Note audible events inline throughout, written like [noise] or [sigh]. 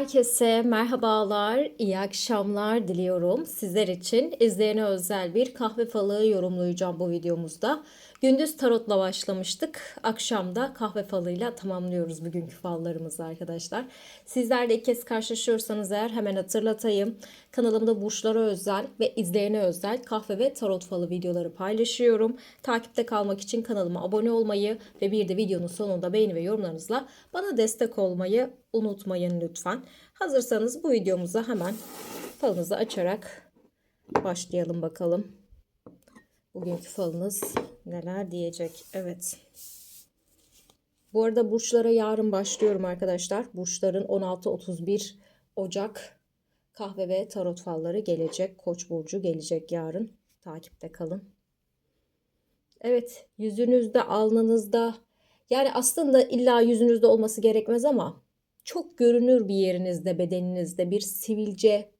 Herkese merhabalar, iyi akşamlar diliyorum. Sizler için izleyene özel bir kahve falı yorumlayacağım bu videomuzda. Gündüz tarotla başlamıştık. Akşamda kahve falıyla tamamlıyoruz bugünkü fallarımızı arkadaşlar. Sizler de ilk kez karşılaşıyorsanız eğer hemen hatırlatayım. Kanalımda burçlara özel ve izleyene özel kahve ve tarot falı videoları paylaşıyorum. Takipte kalmak için kanalıma abone olmayı ve bir de videonun sonunda beğeni ve yorumlarınızla bana destek olmayı unutmayın lütfen. Hazırsanız bu videomuza hemen falınızı açarak başlayalım bakalım. Bugünkü falınız neler diyecek? Evet. Bu arada burçlara yarın başlıyorum arkadaşlar. Burçların 16-31 Ocak kahve ve tarot falları gelecek. Koç burcu gelecek yarın. Takipte kalın. Evet, yüzünüzde, alnınızda yani aslında illa yüzünüzde olması gerekmez ama çok görünür bir yerinizde, bedeninizde bir sivilce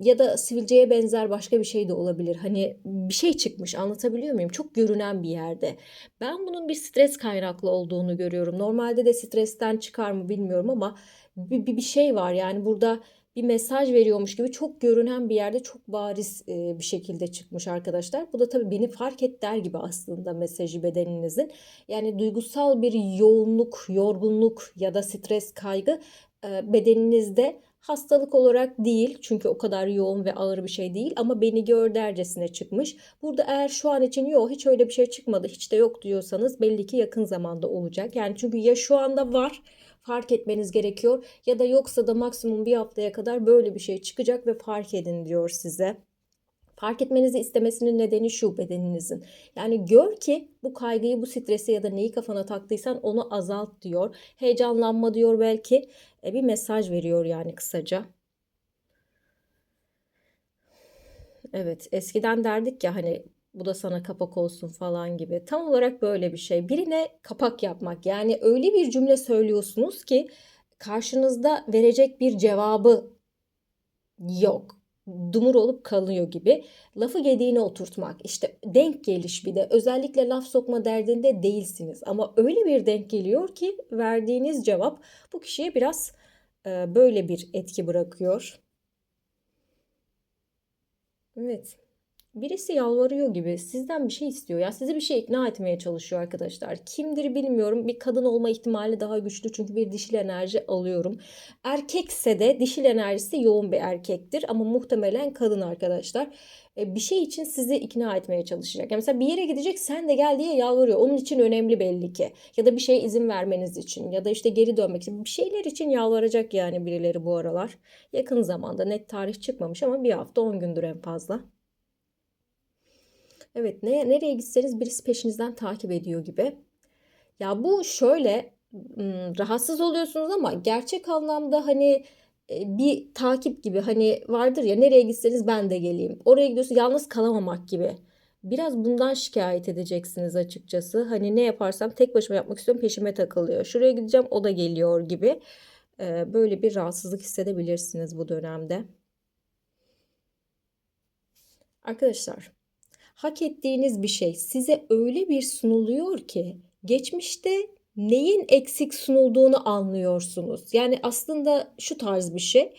ya da sivilceye benzer başka bir şey de olabilir. Hani bir şey çıkmış anlatabiliyor muyum? Çok görünen bir yerde. Ben bunun bir stres kaynaklı olduğunu görüyorum. Normalde de stresten çıkar mı bilmiyorum ama bir, bir, bir şey var yani burada bir mesaj veriyormuş gibi çok görünen bir yerde çok bariz e, bir şekilde çıkmış arkadaşlar. Bu da tabii beni fark et der gibi aslında mesajı bedeninizin. Yani duygusal bir yoğunluk, yorgunluk ya da stres, kaygı e, bedeninizde hastalık olarak değil çünkü o kadar yoğun ve ağır bir şey değil ama beni gör dercesine çıkmış. Burada eğer şu an için yok hiç öyle bir şey çıkmadı hiç de yok diyorsanız belli ki yakın zamanda olacak. Yani çünkü ya şu anda var fark etmeniz gerekiyor ya da yoksa da maksimum bir haftaya kadar böyle bir şey çıkacak ve fark edin diyor size. Fark etmenizi istemesinin nedeni şu bedeninizin. Yani gör ki bu kaygıyı, bu stresi ya da neyi kafana taktıysan onu azalt diyor. Heyecanlanma diyor belki. E, bir mesaj veriyor yani kısaca. Evet, eskiden derdik ya hani bu da sana kapak olsun falan gibi. Tam olarak böyle bir şey. Birine kapak yapmak. Yani öyle bir cümle söylüyorsunuz ki karşınızda verecek bir cevabı yok. Dumur olup kalıyor gibi. Lafı gediğine oturtmak. İşte denk geliş bir de. Özellikle laf sokma derdinde değilsiniz. Ama öyle bir denk geliyor ki verdiğiniz cevap bu kişiye biraz e, böyle bir etki bırakıyor. Evet. Birisi yalvarıyor gibi sizden bir şey istiyor. Ya sizi bir şey ikna etmeye çalışıyor arkadaşlar. Kimdir bilmiyorum. Bir kadın olma ihtimali daha güçlü çünkü bir dişil enerji alıyorum. Erkekse de dişil enerjisi yoğun bir erkektir ama muhtemelen kadın arkadaşlar. E, bir şey için sizi ikna etmeye çalışacak. Yani mesela bir yere gidecek sen de gel diye yalvarıyor. Onun için önemli belli ki. Ya da bir şeye izin vermeniz için ya da işte geri dönmek için bir şeyler için yalvaracak yani birileri bu aralar. Yakın zamanda net tarih çıkmamış ama bir hafta 10 gündür en fazla. Evet ne, nereye gitseniz birisi peşinizden takip ediyor gibi. Ya bu şöyle rahatsız oluyorsunuz ama gerçek anlamda hani e, bir takip gibi hani vardır ya nereye gitseniz ben de geleyim. Oraya gidiyorsun yalnız kalamamak gibi. Biraz bundan şikayet edeceksiniz açıkçası. Hani ne yaparsam tek başıma yapmak istiyorum peşime takılıyor. Şuraya gideceğim o da geliyor gibi. Böyle bir rahatsızlık hissedebilirsiniz bu dönemde. Arkadaşlar hak ettiğiniz bir şey size öyle bir sunuluyor ki geçmişte neyin eksik sunulduğunu anlıyorsunuz. Yani aslında şu tarz bir şey.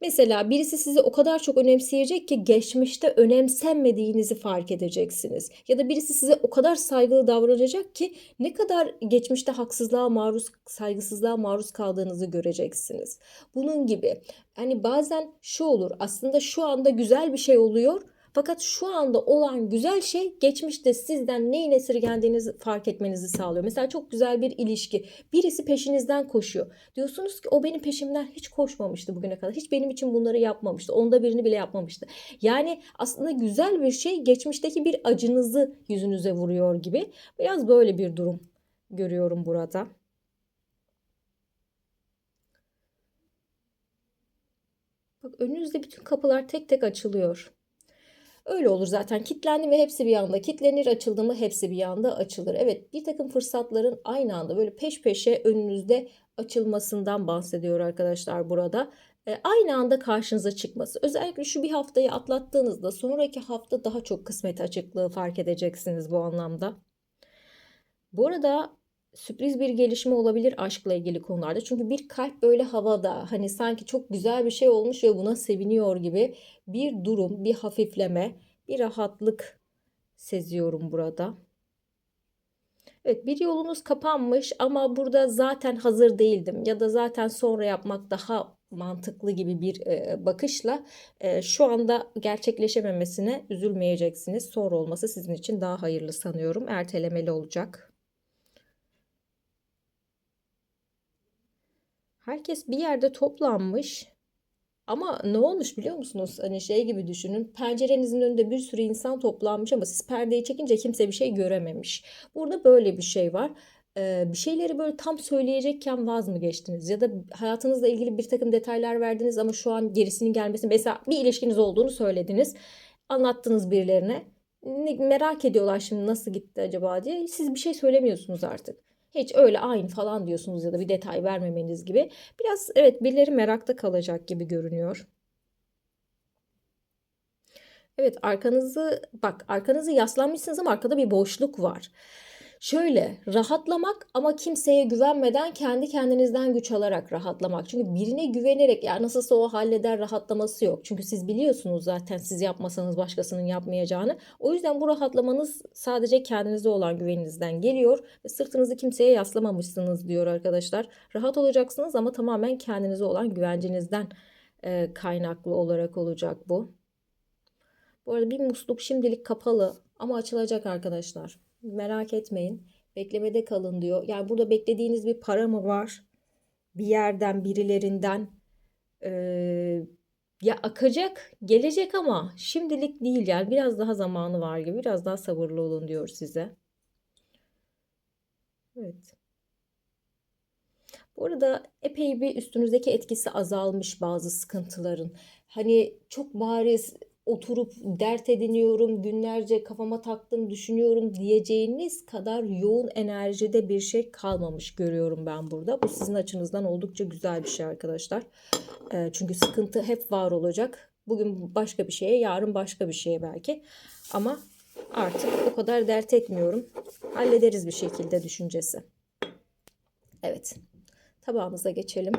Mesela birisi sizi o kadar çok önemseyecek ki geçmişte önemsenmediğinizi fark edeceksiniz. Ya da birisi size o kadar saygılı davranacak ki ne kadar geçmişte haksızlığa maruz, saygısızlığa maruz kaldığınızı göreceksiniz. Bunun gibi. Yani bazen şu olur. Aslında şu anda güzel bir şey oluyor fakat şu anda olan güzel şey geçmişte sizden neyin esirgendiğinizi fark etmenizi sağlıyor. Mesela çok güzel bir ilişki. Birisi peşinizden koşuyor. Diyorsunuz ki o benim peşimden hiç koşmamıştı bugüne kadar. Hiç benim için bunları yapmamıştı. Onda birini bile yapmamıştı. Yani aslında güzel bir şey geçmişteki bir acınızı yüzünüze vuruyor gibi. Biraz böyle bir durum görüyorum burada. Bak önünüzde bütün kapılar tek tek açılıyor. Öyle olur zaten. Kitlendi ve hepsi bir anda kitlenir. Açıldı mı hepsi bir anda açılır. Evet bir takım fırsatların aynı anda böyle peş peşe önünüzde açılmasından bahsediyor arkadaşlar burada. E, aynı anda karşınıza çıkması. Özellikle şu bir haftayı atlattığınızda sonraki hafta daha çok kısmet açıklığı fark edeceksiniz bu anlamda. Bu arada sürpriz bir gelişme olabilir aşkla ilgili konularda. Çünkü bir kalp böyle havada hani sanki çok güzel bir şey olmuş ve buna seviniyor gibi bir durum, bir hafifleme, bir rahatlık seziyorum burada. Evet bir yolunuz kapanmış ama burada zaten hazır değildim ya da zaten sonra yapmak daha mantıklı gibi bir e, bakışla e, şu anda gerçekleşememesine üzülmeyeceksiniz. Sonra olması sizin için daha hayırlı sanıyorum. Ertelemeli olacak. Herkes bir yerde toplanmış. Ama ne olmuş biliyor musunuz? Hani şey gibi düşünün. Pencerenizin önünde bir sürü insan toplanmış ama siz perdeyi çekince kimse bir şey görememiş. Burada böyle bir şey var. Ee, bir şeyleri böyle tam söyleyecekken vaz mı geçtiniz? Ya da hayatınızla ilgili bir takım detaylar verdiniz ama şu an gerisinin gelmesi. Mesela bir ilişkiniz olduğunu söylediniz. Anlattınız birilerine. Merak ediyorlar şimdi nasıl gitti acaba diye. Siz bir şey söylemiyorsunuz artık. Hiç öyle aynı falan diyorsunuz ya da bir detay vermemeniz gibi. Biraz evet birileri merakta kalacak gibi görünüyor. Evet arkanızı bak arkanızı yaslanmışsınız ama arkada bir boşluk var. Şöyle rahatlamak ama kimseye güvenmeden kendi kendinizden güç alarak rahatlamak. Çünkü birine güvenerek ya nasılsa o halleder rahatlaması yok. Çünkü siz biliyorsunuz zaten siz yapmasanız başkasının yapmayacağını. O yüzden bu rahatlamanız sadece kendinize olan güveninizden geliyor ve sırtınızı kimseye yaslamamışsınız diyor arkadaşlar. Rahat olacaksınız ama tamamen kendinize olan güvencinizden e, kaynaklı olarak olacak bu. Bu arada bir musluk şimdilik kapalı ama açılacak arkadaşlar. Merak etmeyin. Beklemede kalın diyor. Yani burada beklediğiniz bir para mı var? Bir yerden, birilerinden. Ee, ya akacak, gelecek ama şimdilik değil yani biraz daha zamanı var gibi. Biraz daha sabırlı olun diyor size. Evet. Bu arada epey bir üstünüzdeki etkisi azalmış bazı sıkıntıların. Hani çok bariz oturup dert ediniyorum, günlerce kafama taktım, düşünüyorum diyeceğiniz kadar yoğun enerjide bir şey kalmamış görüyorum ben burada. Bu sizin açınızdan oldukça güzel bir şey arkadaşlar. Çünkü sıkıntı hep var olacak. Bugün başka bir şeye, yarın başka bir şeye belki. Ama artık o kadar dert etmiyorum. Hallederiz bir şekilde düşüncesi. Evet. Tabağımıza geçelim.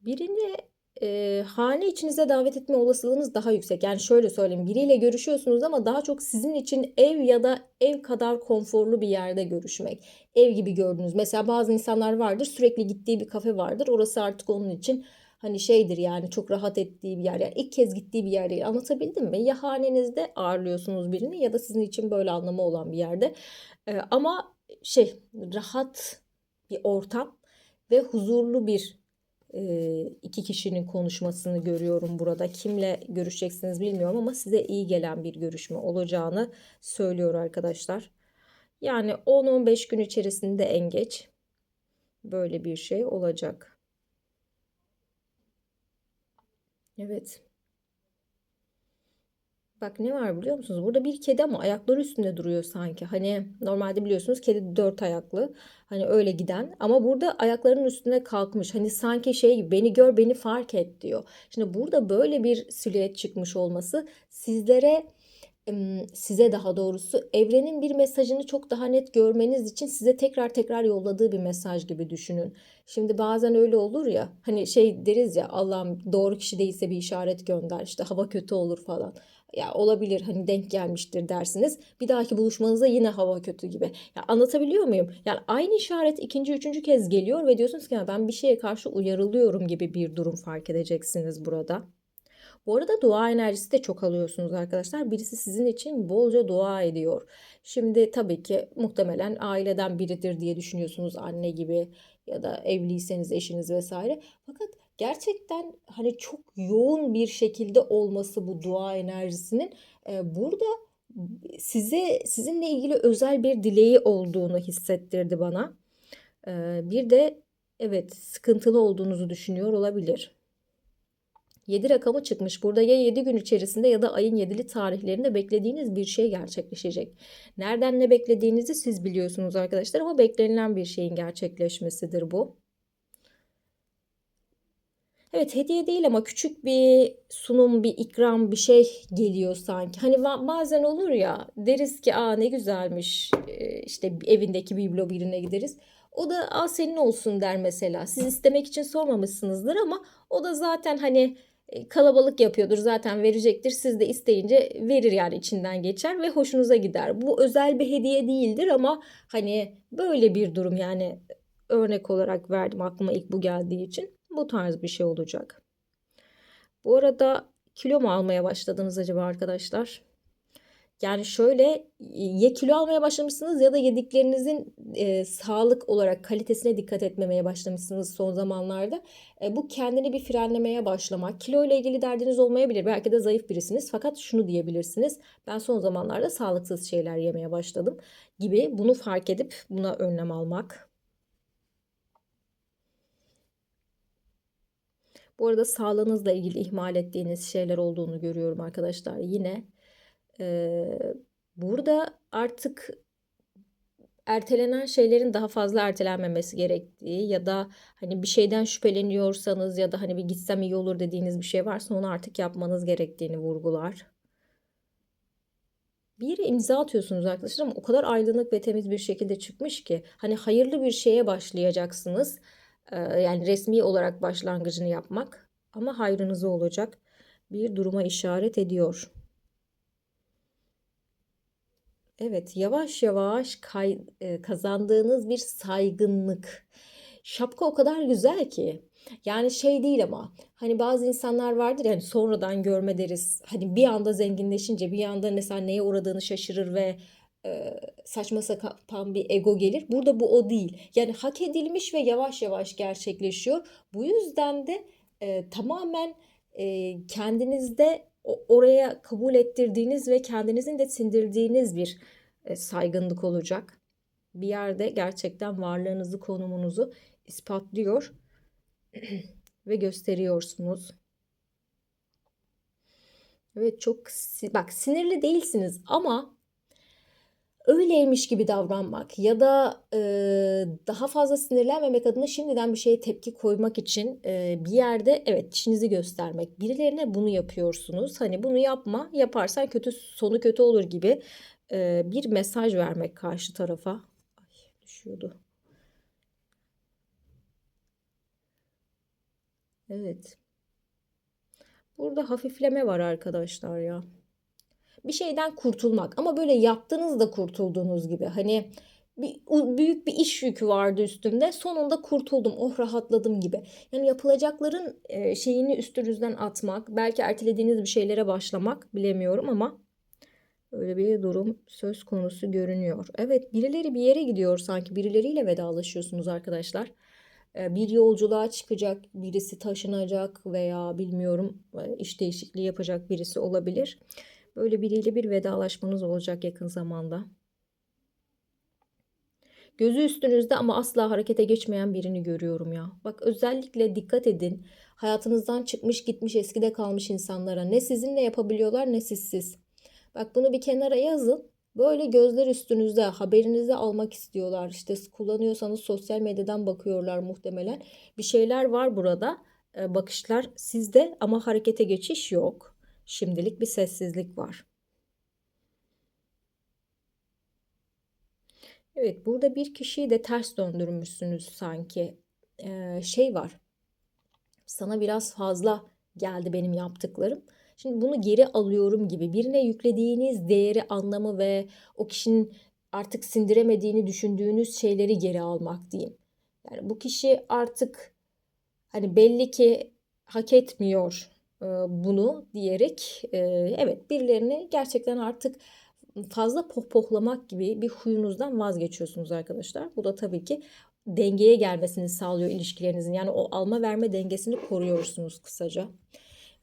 birini e, hane içinize davet etme olasılığınız daha yüksek. Yani şöyle söyleyeyim biriyle görüşüyorsunuz ama daha çok sizin için ev ya da ev kadar konforlu bir yerde görüşmek. Ev gibi gördünüz. Mesela bazı insanlar vardır sürekli gittiği bir kafe vardır. Orası artık onun için hani şeydir yani çok rahat ettiği bir yer. Yani ilk kez gittiği bir yer değil. Anlatabildim mi? Ya hanenizde ağırlıyorsunuz birini ya da sizin için böyle anlamı olan bir yerde. E, ama şey rahat bir ortam ve huzurlu bir iki kişinin konuşmasını görüyorum burada. Kimle görüşeceksiniz bilmiyorum ama size iyi gelen bir görüşme olacağını söylüyor arkadaşlar. Yani 10-15 gün içerisinde en geç böyle bir şey olacak. Evet. Bak ne var biliyor musunuz? Burada bir kedi ama ayakları üstünde duruyor sanki. Hani normalde biliyorsunuz kedi dört ayaklı. Hani öyle giden ama burada ayaklarının üstüne kalkmış. Hani sanki şey beni gör beni fark et diyor. Şimdi burada böyle bir silüet çıkmış olması sizlere size daha doğrusu evrenin bir mesajını çok daha net görmeniz için size tekrar tekrar yolladığı bir mesaj gibi düşünün. Şimdi bazen öyle olur ya hani şey deriz ya Allah'ım doğru kişi değilse bir işaret gönder işte hava kötü olur falan ya olabilir hani denk gelmiştir dersiniz. Bir dahaki buluşmanıza yine hava kötü gibi. Ya anlatabiliyor muyum? Yani aynı işaret ikinci, üçüncü kez geliyor ve diyorsunuz ki ya ben bir şeye karşı uyarılıyorum gibi bir durum fark edeceksiniz burada. Bu arada dua enerjisi de çok alıyorsunuz arkadaşlar. Birisi sizin için bolca dua ediyor. Şimdi tabii ki muhtemelen aileden biridir diye düşünüyorsunuz anne gibi ya da evliyseniz eşiniz vesaire. Fakat gerçekten hani çok yoğun bir şekilde olması bu dua enerjisinin e, burada size sizinle ilgili özel bir dileği olduğunu hissettirdi bana. E, bir de evet sıkıntılı olduğunuzu düşünüyor olabilir. 7 rakamı çıkmış. Burada ya 7 gün içerisinde ya da ayın 7'li tarihlerinde beklediğiniz bir şey gerçekleşecek. Nereden ne beklediğinizi siz biliyorsunuz arkadaşlar ama beklenilen bir şeyin gerçekleşmesidir bu. Evet hediye değil ama küçük bir sunum, bir ikram, bir şey geliyor sanki. Hani ba- bazen olur ya deriz ki aa ne güzelmiş Ee, işte evindeki biblo birine gideriz. O da aa senin olsun der mesela. Siz istemek için sormamışsınızdır ama o da zaten hani e, kalabalık yapıyordur zaten verecektir. Siz de isteyince verir yani içinden geçer ve hoşunuza gider. Bu özel bir hediye değildir ama hani böyle bir durum yani örnek olarak verdim aklıma ilk bu geldiği için. Bu tarz bir şey olacak. Bu arada kilo mu almaya başladınız acaba arkadaşlar? Yani şöyle ya kilo almaya başlamışsınız ya da yediklerinizin e, sağlık olarak kalitesine dikkat etmemeye başlamışsınız son zamanlarda. E, bu kendini bir frenlemeye başlamak. Kilo ile ilgili derdiniz olmayabilir. Belki de zayıf birisiniz. Fakat şunu diyebilirsiniz. Ben son zamanlarda sağlıksız şeyler yemeye başladım gibi. Bunu fark edip buna önlem almak. Bu arada sağlığınızla ilgili ihmal ettiğiniz şeyler olduğunu görüyorum arkadaşlar. Yine e, burada artık ertelenen şeylerin daha fazla ertelenmemesi gerektiği ya da hani bir şeyden şüpheleniyorsanız ya da hani bir gitsem iyi olur dediğiniz bir şey varsa onu artık yapmanız gerektiğini vurgular. Bir yere imza atıyorsunuz arkadaşlar ama o kadar aydınlık ve temiz bir şekilde çıkmış ki hani hayırlı bir şeye başlayacaksınız. Yani resmi olarak başlangıcını yapmak ama hayrınıza olacak bir duruma işaret ediyor. Evet, yavaş yavaş kay- kazandığınız bir saygınlık. Şapka o kadar güzel ki. Yani şey değil ama hani bazı insanlar vardır yani sonradan görme deriz. Hani bir anda zenginleşince bir anda mesela neye uğradığını şaşırır ve saçma sapan bir ego gelir. Burada bu o değil. Yani hak edilmiş ve yavaş yavaş gerçekleşiyor. Bu yüzden de e, tamamen e, kendinizde oraya kabul ettirdiğiniz ve kendinizin de sindirdiğiniz bir e, saygınlık olacak. Bir yerde gerçekten varlığınızı, konumunuzu ispatlıyor [clears throat] ve gösteriyorsunuz. Evet çok bak sinirli değilsiniz ama öyleymiş gibi davranmak ya da e, daha fazla sinirlenmemek adına şimdiden bir şeye tepki koymak için e, bir yerde evet dişinizi göstermek. Birilerine bunu yapıyorsunuz. Hani bunu yapma, yaparsan kötü sonu kötü olur gibi e, bir mesaj vermek karşı tarafa. Ay, düşüyordu. Evet. Burada hafifleme var arkadaşlar ya. Bir şeyden kurtulmak. Ama böyle yaptığınızda kurtulduğunuz gibi hani bir büyük bir iş yükü vardı üstümde sonunda kurtuldum oh rahatladım gibi. Yani yapılacakların e, şeyini üstünüzden atmak belki ertelediğiniz bir şeylere başlamak bilemiyorum ama öyle bir durum söz konusu görünüyor. Evet birileri bir yere gidiyor sanki birileriyle vedalaşıyorsunuz arkadaşlar. E, bir yolculuğa çıkacak birisi taşınacak veya bilmiyorum e, iş değişikliği yapacak birisi olabilir. Böyle biriyle bir vedalaşmanız olacak yakın zamanda. Gözü üstünüzde ama asla harekete geçmeyen birini görüyorum ya. Bak özellikle dikkat edin. Hayatınızdan çıkmış gitmiş eskide kalmış insanlara. Ne sizinle yapabiliyorlar ne sizsiz. Bak bunu bir kenara yazın. Böyle gözler üstünüzde haberinizi almak istiyorlar. İşte kullanıyorsanız sosyal medyadan bakıyorlar muhtemelen. Bir şeyler var burada. E, bakışlar sizde ama harekete geçiş yok. Şimdilik bir sessizlik var. Evet, burada bir kişiyi de ters döndürmüşsünüz sanki. Ee, şey var. Sana biraz fazla geldi benim yaptıklarım. Şimdi bunu geri alıyorum gibi birine yüklediğiniz değeri, anlamı ve o kişinin artık sindiremediğini düşündüğünüz şeyleri geri almak diyeyim. Yani bu kişi artık hani belli ki hak etmiyor bunu diyerek e, evet birilerini gerçekten artık fazla pohpohlamak gibi bir huyunuzdan vazgeçiyorsunuz arkadaşlar. Bu da tabii ki dengeye gelmesini sağlıyor ilişkilerinizin. Yani o alma verme dengesini koruyorsunuz kısaca.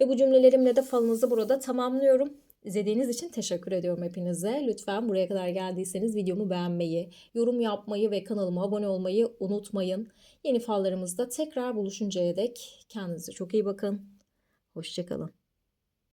Ve bu cümlelerimle de falınızı burada tamamlıyorum. İzlediğiniz için teşekkür ediyorum hepinize. Lütfen buraya kadar geldiyseniz videomu beğenmeyi, yorum yapmayı ve kanalıma abone olmayı unutmayın. Yeni fallarımızda tekrar buluşuncaya dek kendinize çok iyi bakın. Hoşçakalın.